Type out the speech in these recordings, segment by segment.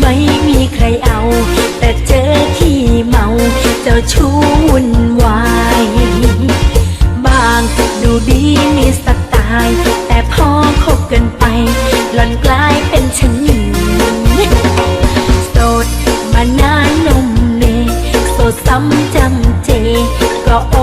ไม่มีใครเอา แต่เจอที่เมาเจ้าชู้วุ่นวายบางดูดีมีสไตล์แต่พอคบกันไปหล่อนกลายเป็นฉันโสดมานานมเนส้ำจำเจก็โอ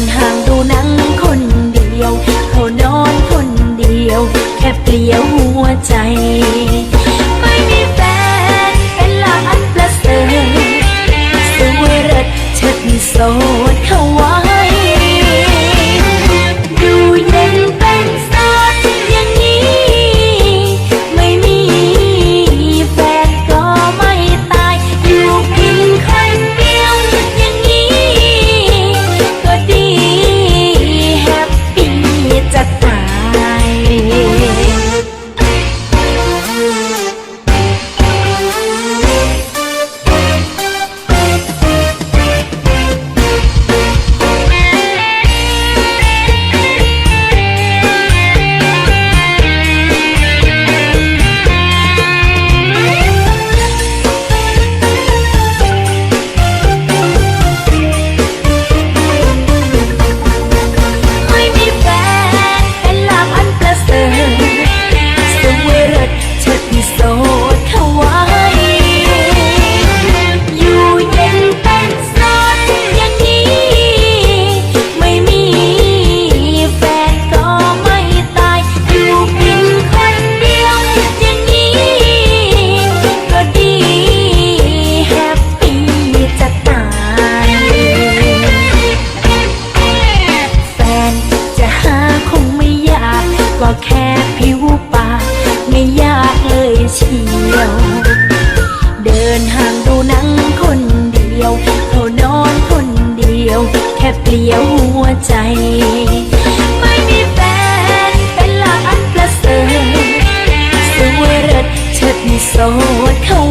นห่างดูหนังคนเดียว เขานอนคนเดียว แค่เปลี่ยวหัวใจ ก็แค่ผิวปากไม่ยากเลยเชียว เดินห่างดูนั่งคนเดียวเขานอนคนเดียว แค่เปลี่ยวหัวใจ ไม่มีแฟนเป็นลาอันประเสริสวยเลิเชิดโสดเขา